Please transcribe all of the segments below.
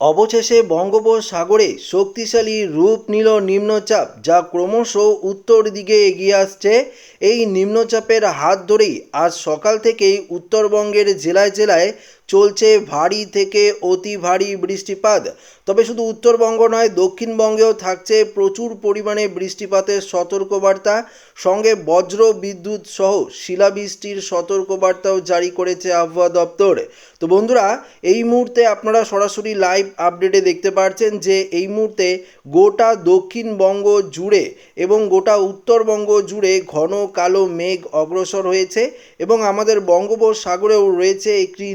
অবশেষে বঙ্গোপসাগরে শক্তিশালী রূপ নিল নিম্নচাপ, যা ক্রমশ উত্তর দিকে এগিয়ে আসছে। এই নিম্নচাপের হাত ধরেই আজ সকাল থেকেই উত্তরবঙ্গের জেলায় জেলায় চলছে ভারী থেকে অতি ভারী বৃষ্টিপাত। তবে শুধু উত্তরবঙ্গ নয়, দক্ষিণবঙ্গেও থাকছে প্রচুর পরিমাণে বৃষ্টিপাতের সতর্কবার্তা। সঙ্গে বজ্র বিদ্যুৎ সহ শিলাবৃষ্টির সতর্কবার্তাও জারি করেছে আবহাওয়া দপ্তর। তো বন্ধুরা, এই মুহূর্তে আপনারা সরাসরি লাইভ আপডেটে দেখতে পাচ্ছেন যে এই মুহূর্তে গোটা দক্ষিণবঙ্গ জুড়ে এবং গোটা উত্তরবঙ্গ জুড়ে ঘন কালো মেঘ অগ্রসর হয়েছে এবং আমাদের বঙ্গোপসাগরেও রয়েছে একটি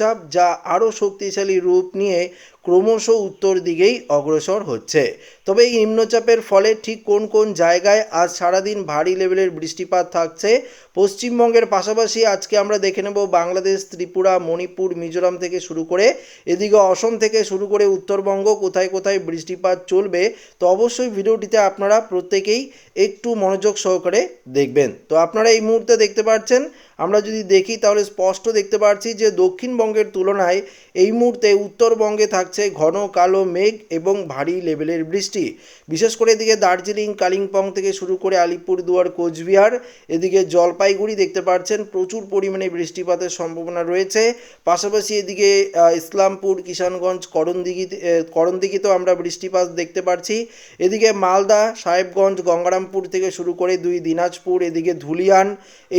নিম্নচাপ যা আরও শক্তিশালী রূপ নিয়ে ক্রমশ উত্তর দিকেই অগ্রসর হচ্ছে। তবে এই নিম্নচাপের ফলে ঠিক কোন কোন জায়গায় আজ সারাদিন ভারী লেভেলের বৃষ্টিপাত থাকছে, পশ্চিমবঙ্গের পাশাপাশি আজকে আমরা দেখে নেব বাংলাদেশ, ত্রিপুরা, মণিপুর, মিজোরাম থেকে শুরু করে, এদিকে অসম থেকে শুরু করে উত্তরবঙ্গ কোথায় কোথায় বৃষ্টিপাত চলবে, তো অবশ্যই ভিডিওটিতে আপনারা প্রত্যেকেই একটু মনোযোগ সহকারে দেখবেন। তো আপনারা এই মুহূর্তে দেখতে পাচ্ছেন আমরা যদি দেখি তাহলে স্পষ্ট দেখতে পাচ্ছি যে দক্ষিণবঙ্গের তুলনায় এই মুহূর্তে উত্তরবঙ্গে থাকছে ঘন কালো মেঘ এবং ভারী লেভেলের বৃষ্টি। বিশেষ করে এদিকে দার্জিলিং, কালিম্পং থেকে শুরু করে আলিপুরদুয়ার, কোচবিহার, এদিকে জলপাইগুড়ি দেখতে পাচ্ছেন, প্রচুর পরিমাণে বৃষ্টিপাতের সম্ভাবনা রয়েছে। পাশাপাশি এদিকে ইসলামপুর, কিষানগঞ্জ, করণদিঘি করণদিঘিতেও আমরা বৃষ্টিপাত দেখতে পাচ্ছি। এদিকে মালদা, সাহেবগঞ্জ, গঙ্গারামপুর থেকে শুরু করে দুই দিনাজপুর, এদিকে ধুলিয়ান,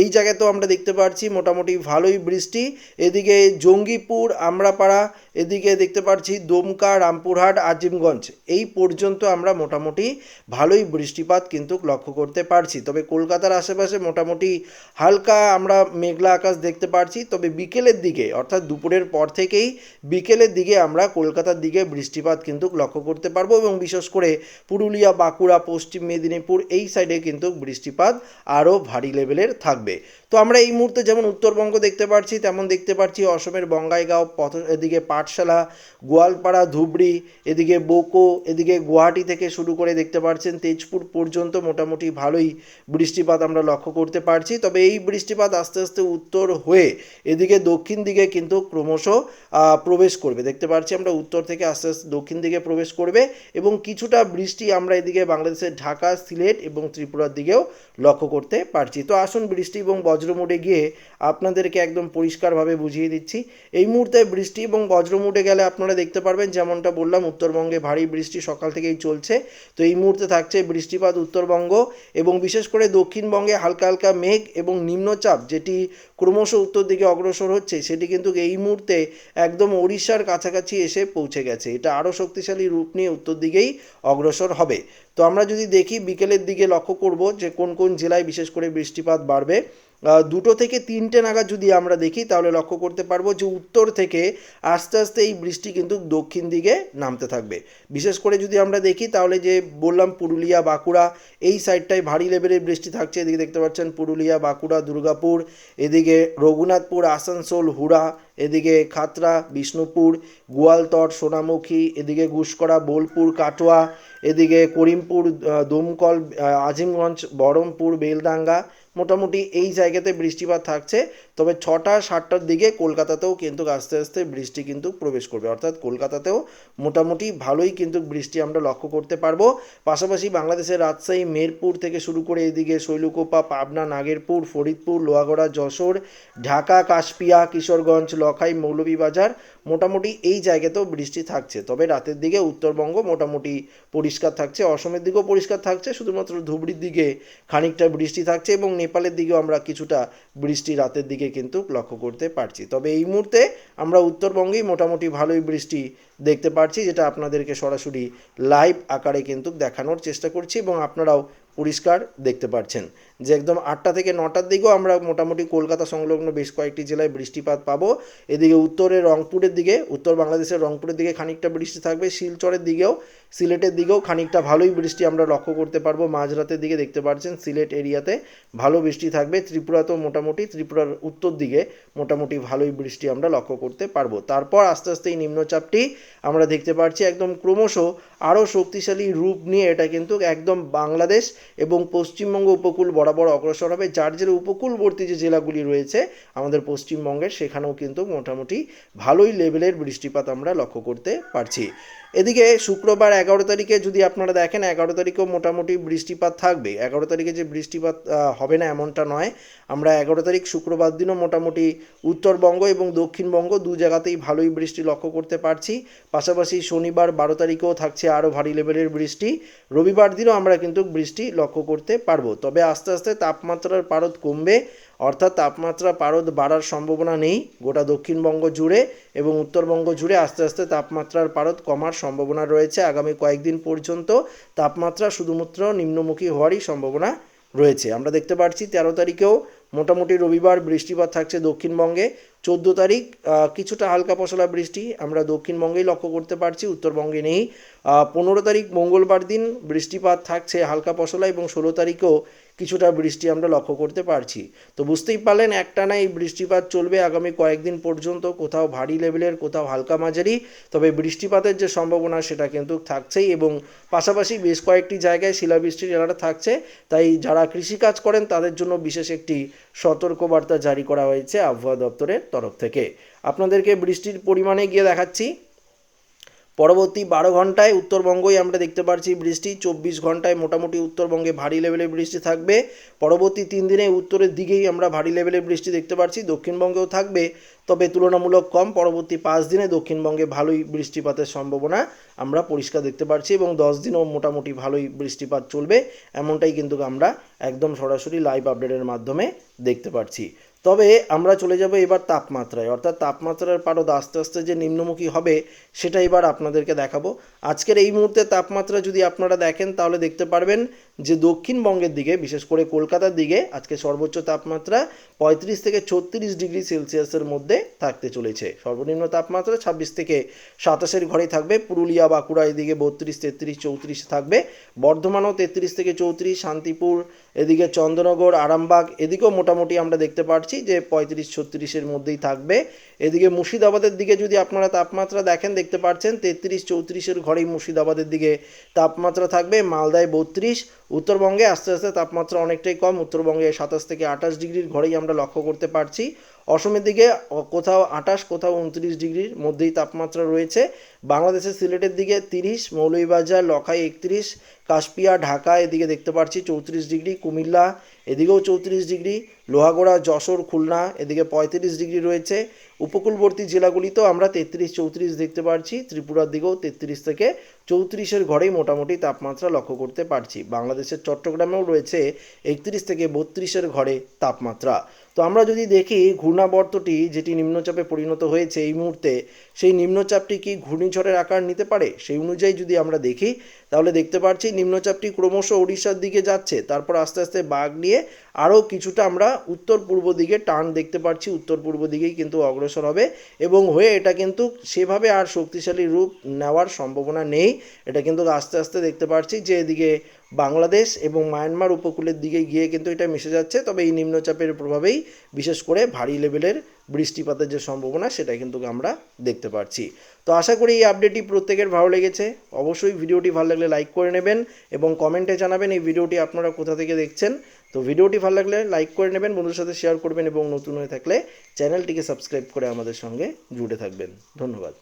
এই জায়গাতেও আমরা দেখতে পাচ্ছি মোটামুটি ভালোই বৃষ্টি। এদিকে জঙ্গিপুর, আমরাপাড়া এদিকে দেখতে পাচ্ছি দমকা, রামপুরহাট, আজিমগঞ্জ। এই পর্যন্ত আমরা মোটামুটি ভালোই বৃষ্টিপাত কিন্তু লক্ষ্য করতে পারছি। তবে কলকাতার আশেপাশে মোটামুটি হালকা আমরা মেঘলা আকাশ দেখতে পারছি। তবে বিকেলের দিকে, অর্থাৎ দুপুরের পর থেকেই বিকেলের দিকে আমরা কলকাতার দিকে বৃষ্টিপাত কিন্তু লক্ষ্য করতে পারব এবং বিশেষ করে পুরুলিয়া, বাঁকুড়া, পশ্চিম মেদিনীপুর এই সাইডে কিন্তু বৃষ্টিপাত আরও ভারী লেভেলের থাকবে। তো আমরা এই মুহূর্তে যেমন উত্তরবঙ্গ দেখতে পাচ্ছি তেমন দেখতে পাচ্ছি অসমের বঙ্গাইগাঁও, পথ, এদিকে পাঠশালা, গোয়ালপাড়া, ধুবড়ি, এদিকে বোকো, এদিকে গুয়াহাটি থেকে শুরু করে দেখতে পাচ্ছেন তেজপুর পর্যন্ত মোটামুটি ভালোই বৃষ্টিপাত আমরা লক্ষ্য করতে পারছি। তবে এই বৃষ্টিপাত আস্তে আস্তে উত্তর হয়ে এদিকে দক্ষিণ দিকে কিন্তু ক্রমশ প্রবেশ করবে। দেখতে পাচ্ছি আমরা উত্তর থেকে আস্তে আস্তে দক্ষিণ দিকে প্রবেশ করবে এবং কিছুটা বৃষ্টি আমরা এদিকে বাংলাদেশের ঢাকা, সিলেট এবং ত্রিপুরার দিকেও লক্ষ্য করতে পারছি। তো আসুন বৃষ্টি এবং বজ্রমুডে গিয়ে আপনাদেরকে একদম পরিষ্কারভাবে বুঝিয়ে দিচ্ছি। এই মুহূর্তে বৃষ্টি এবং বজ্রমুডে গেলে আপনারা দেখতে পারবেন, যেমনটা বললাম, উত্তরবঙ্গে ভারী বৃষ্টি সকাল থেকেই চলছে। তো এই মুহূর্তে থাকছে বৃষ্টিপাত উত্তরবঙ্গ এবং বিশেষ করে দক্ষিণবঙ্গে হালকা হালকা মেঘ এবং নিম্নচাপ, যেটি ক্রমশ উত্তর দিকে অগ্রসর হচ্ছে, সেটি কিন্তু এই মুহূর্তে একদম ওড়িশার কাছাকাছি এসে পৌঁছে গেছে। এটা আরও শক্তিশালী রূপ নিয়ে উত্তর দিকেই অগ্রসর হবে। তো আমরা যদি দেখি, বিকেলের দিকে লক্ষ্য করব যে কোন কোন জেলায় বিশেষ করে বৃষ্টিপাত বাড়বে। দুটো থেকে তিনটে নাগাদ যদি আমরা দেখি, তাহলে লক্ষ্য করতে পারব যে উত্তর থেকে আস্তে আস্তে এই বৃষ্টি কিন্তু দক্ষিণ দিকে নামতে থাকবে। বিশেষ করে যদি আমরা দেখি, তাহলে যে বললাম পুরুলিয়া, বাঁকুড়া, এই সাইডটায় ভারী লেভেলের বৃষ্টি থাকছে। এদিকে দেখতে পাচ্ছেন পুরুলিয়া, বাঁকুড়া, দুর্গাপুর, এদিকে রঘুনাথপুর, আসানসোল, হুড়া, এদিকে খাতরা, বিষ্ণুপুর গোয়ালতট সোনামুখী, এদিকে গুসকরা বোলপুর, কাটোয়া, এদিকে করিমপুর দমকল আজিমগঞ্জ, বহরমপুর, বেলডাঙ্গা মোটামুটি এই জায়গাতে বৃষ্টিপাত থাকছে। তবে ছটা, সাতটার দিকে কলকাতাতেও কিন্তু আস্তে আস্তে বৃষ্টি কিন্তু প্রবেশ করবে। অর্থাৎ কলকাতাতেও মোটামুটি ভালোই কিন্তু বৃষ্টি আমরা লক্ষ্য করতে পারব। পাশাপাশি বাংলাদেশের রাজশাহী, মেরপুর থেকে শুরু করে এদিকে শৈলকুপা, পাবনা, নাগেরপুর, ফরিদপুর, লোহাগড়া, যশোর, ঢাকা, কাশপিয়া, কিশোরগঞ্জ, লখাই, মৌলভীবাজার মোটামুটি এই জায়গাতেও বৃষ্টি থাকছে। তবে রাতের দিকে উত্তরবঙ্গ মোটামুটি পরিষ্কার থাকছে। অসমের দিকেও পরিষ্কার থাকছে। শুধুমাত্র ধুবড়ির দিকে খানিকটা বৃষ্টি থাকছে এবং নেপালের দিকেও আমরা কিছুটা বৃষ্টি রাতের দিকে কিন্তু লক্ষ্য করতে পারছি। তবে এই মুহূর্তে আমরা উত্তরবঙ্গেই মোটামুটি ভালোই বৃষ্টি দেখতে পারছি, যেটা আপনাদেরকে সরাসরি লাইভ আকারে কিন্তু দেখানোর চেষ্টা করছি এবং আপনারাও পরিষ্কার দেখতে পাচ্ছেন যে একদম আটটা থেকে নটার দিকেও আমরা মোটামুটি কলকাতা সংলগ্ন বেশ কয়েকটি জেলায় বৃষ্টিপাত পাবো। এদিকে উত্তরে রংপুরের দিকে, উত্তর বাংলাদেশের রংপুরের দিকে খানিকটা বৃষ্টি থাকবে। শিলচরের দিকেও, সিলেটের দিকেও খানিকটা ভালোই বৃষ্টি আমরা লক্ষ্য করতে পারব। মাঝরাতের দিকে দেখতে পাচ্ছেন সিলেট এরিয়াতে ভালো বৃষ্টি থাকবে। ত্রিপুরাতেও মোটামুটি, ত্রিপুরার উত্তর দিকে মোটামুটি ভালোই বৃষ্টি আমরা লক্ষ্য করতে পারব। তারপর আস্তে আস্তে এই নিম্নচাপটি আমরা দেখতে পাচ্ছি একদম ক্রমশ আরও শক্তিশালী রূপ নিয়ে এটা কিন্তু একদম বাংলাদেশ এবং পশ্চিমবঙ্গ উপকূল বরাবর বরাবর অগ্রসর হবে। যার যে উপকূলবর্তী যে জেলাগুলি রয়েছে আমাদের পশ্চিমবঙ্গের, সেখানেও কিন্তু মোটামুটি ভালোই লেভেলের বৃষ্টিপাত আমরা লক্ষ্য করতে পারছি। এদিকে শুক্রবার এগারো তারিখে যদি আপনারা দেখেন, এগারো তারিখেও মোটামুটি বৃষ্টিপাত থাকবে এগারো তারিখে যে বৃষ্টিপাত হবে না এমনটা নয়। আমরা এগারো তারিখ শুক্রবার দিনও মোটামুটি উত্তরবঙ্গ এবং দক্ষিণবঙ্গ দু জায়গাতেই ভালোই বৃষ্টি লক্ষ্য করতে পারছি। পাশাপাশি শনিবার বারো তারিখেও থাকছে আরও ভারী লেভেলের বৃষ্টি। রবিবার দিনও আমরা কিন্তু বৃষ্টি লক্ষ্য করতে পারব। তবে আস্তে আস্তে তাপমাত্রার পারদ কমবে। অর্থাৎ তাপমাত্রা পারদ বাড়ার সম্ভাবনা নেই, গোটা দক্ষিণবঙ্গ জুড়ে এবং উত্তরবঙ্গ জুড়ে আস্তে আস্তে তাপমাত্রার পারদ কমার সম্ভাবনা রয়েছে। আগামী কয়েকদিন পর্যন্ত তাপমাত্রা শুধুমাত্র নিম্নমুখী হওয়ারই সম্ভাবনা রয়েছে। আমরা দেখতে পাচ্ছি তেরো তারিখেও মোটামুটি রবিবার বৃষ্টিপাত থাকছে দক্ষিণবঙ্গে। চোদ্দ তারিখ কিছুটা হালকা পশলা বৃষ্টি আমরা দক্ষিণবঙ্গেই লক্ষ্য করতে পারছি, উত্তরবঙ্গে নেই। পনেরো তারিখ মঙ্গলবার দিন বৃষ্টিপাত থাকছে হালকা পশলা এবং ষোলো তারিখেও কিছুটা বৃষ্টি আমরা লক্ষ্য করতে পারছি। তো বুঝতেই পারলেন, একটানা এই বৃষ্টিপাত চলবে আগামী কয়েকদিন পর্যন্ত, কোথাও ভারী লেভেলের, কোথাও হালকা মাঝারি। তবে বৃষ্টিপাতের যে সম্ভাবনা, সেটা কিন্তু থাকছেই এবং পাশাপাশি বেশ কয়েকটি জায়গায় শিলাবৃষ্টির এলাকা থাকছে। তাই যারা কৃষিকাজ করেন, তাদের জন্য বিশেষ একটি সতর্কবার্তা জারি করা হয়েছে আবহাওয়া দপ্তরের তরফ থেকে। আপনাদেরকে বৃষ্টির পরিমাণে গিয়ে দেখাচ্ছি। পরবর্তী বারো ঘন্টায় উত্তরবঙ্গই আমরা দেখতে পাচ্ছি বৃষ্টি, চব্বিশ ঘন্টায় মোটামুটি উত্তরবঙ্গে ভারী লেভেলের বৃষ্টি থাকবে। পরবর্তী তিন দিনে উত্তরের দিকেই আমরা ভারী লেভেলের বৃষ্টি দেখতে পাচ্ছি দক্ষিণবঙ্গেও থাকবে, তবে তুলনামূলক কম। পরবর্তী পাঁচ দিনে দক্ষিণবঙ্গে ভালোই বৃষ্টিপাতের সম্ভাবনা আমরা পরিষ্কার দেখতে পাচ্ছি এবং দশ দিনও মোটামুটি ভালোই বৃষ্টিপাত চলবে, এমনটাই কিন্তু আমরা একদম সরাসরি লাইভ আপডেটের মাধ্যমে দেখতে পাচ্ছি তবে আমরা চলে যাব এবার তাপমাত্রায়। অর্থাৎ তাপমাত্রার পারদ আস্তে আস্তে যে নিম্নমুখী হবে, সেটা এবার আপনাদেরকে দেখাবো। আজকের এই মুহূর্তে তাপমাত্রা যদি আপনারা দেখেন, তাহলে দেখতে পারবেন যে দক্ষিণবঙ্গের দিকে, বিশেষ করে কলকাতার দিকে, আজকে সর্বোচ্চ তাপমাত্রা পঁয়ত্রিশ থেকে ছত্রিশ ডিগ্রি সেলসিয়াসের মধ্যে থাকতে চলেছে। সর্বনিম্ন তাপমাত্রা ছাব্বিশ থেকে সাতাশের ঘরেই থাকবে। পুরুলিয়া, বাঁকুড়া এদিকে বত্রিশ, তেত্রিশ, চৌত্রিশ থাকবে। বর্ধমানও তেত্রিশ থেকে চৌত্রিশ, শান্তিপুর এদিকে চন্দ্রনগর, আরামবাগ, এদিকেও মোটামুটি আমরা দেখতে পাচ্ছি যে পঁয়ত্রিশ, ছত্রিশের মধ্যেই থাকবে। এদিকে মুর্শিদাবাদের দিকে যদি আপনারা তাপমাত্রা দেখেন, দেখতে পাচ্ছেন তেত্রিশ, চৌত্রিশের ঘরেই মুর্শিদাবাদের দিকে তাপমাত্রা থাকবে। মালদায় বত্রিশ উত্তরবঙ্গে আস্তে আস্তে তাপমাত্রা অনেকটাই কম। উত্তরবঙ্গে সাতাশ থেকে আঠাশ ডিগ্রির ঘরেই আমরা লক্ষ্য করতে পারছি। অসমের দিকে কোথাও আঠাশ, কোথাও উনত্রিশ ডিগ্রির মধ্যেই তাপমাত্রা রয়েছে। বাংলাদেশের সিলেটের দিকে তিরিশ, মৌলভীবাজার, লখাই একত্রিশ, কাশপিয়া, ঢাকা এদিকে দেখতে পাচ্ছি চৌত্রিশ ডিগ্রি, কুমিল্লা এদিকেও চৌত্রিশ ডিগ্রি, লোহাগোড়া, যশোর, খুলনা, এদিকে পঁয়ত্রিশ ডিগ্রি রয়েছে। উপকূলবর্তী জেলাগুলিতেও আমরা তেত্রিশ, চৌত্রিশ দেখতে পারছি। ত্রিপুরার দিকেও তেত্রিশ থেকে চৌত্রিশের ঘরেই মোটামুটি তাপমাত্রা লক্ষ্য করতে পারছি। বাংলাদেশের চট্টগ্রামেও রয়েছে একত্রিশ থেকে বত্রিশের ঘরে তাপমাত্রা। তো আমরা যদি দেখি ঘূর্ণাবর্তটি যেটি নিম্নচাপে পরিণত হয়েছে এই মুহূর্তে, সেই নিম্নচাপটি কি ঘূর্ণিঝড়ের আকার নিতে পারে? সেই অনুযায়ী যদি আমরা দেখি, তাহলে দেখতে পাচ্ছি নিম্নচাপটি ক্রমশ ওড়িশার দিকে যাচ্ছে। তারপর আস্তে আস্তে বাঘ নিয়ে আরও কিছুটা আমরা উত্তর পূর্ব দিকে টান দেখতে পাচ্ছি উত্তর পূর্ব দিকেই কিন্তু অগ্রসর হবে এবং হয়ে এটা কিন্তু সেভাবে আর শক্তিশালী রূপ নেওয়ার সম্ভাবনা নেই। এটা কিন্তু আস্তে আস্তে দেখতে পাচ্ছি যে এদিকে বাংলাদেশ এবং মায়ানমার উপকূলের দিকে গিয়ে কিন্তু এটা মিশে যাচ্ছে। তবে এই নিম্নচাপের প্রভাবেই বিশেষ করে ভারী লেভেলের বৃষ্টিপাতের যে সম্ভাবনা সেটা কিন্তু আমরা দেখতে পাচ্ছি তো আশা করি এই আপডেটটি প্রত্যেকের ভালো লেগেছে। অবশ্যই ভিডিওটি ভালো লাগলে লাইক করে নেবেন এবং কমেন্টে জানাবেন এই ভিডিওটি আপনারা কোথা থেকে দেখছেন। তো ভিডিওটি ভালো লাগলে লাইক করে নেবেন বন্ধুর সাথে শেয়ার করবেন এবং নতুন হয়ে থাকলে চ্যানেলটিকে সাবস্ক্রাইব করে আমাদের সঙ্গে জুড়ে থাকবেন। ধন্যবাদ।